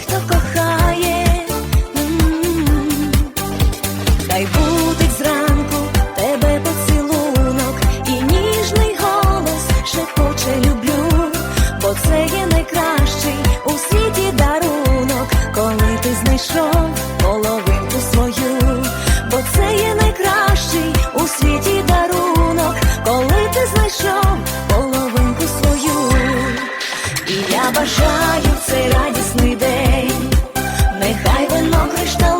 хто кохає. м. Хай будить зранку тебе поцілунок і ніжний голос шепоче люблю, бо це є найкращий у світі дарунок, коли ти знайшов половинку свою, бо це є найкращий у світі дарунок, коли ти знайшов половинку свою, і я бажаю. Krishna.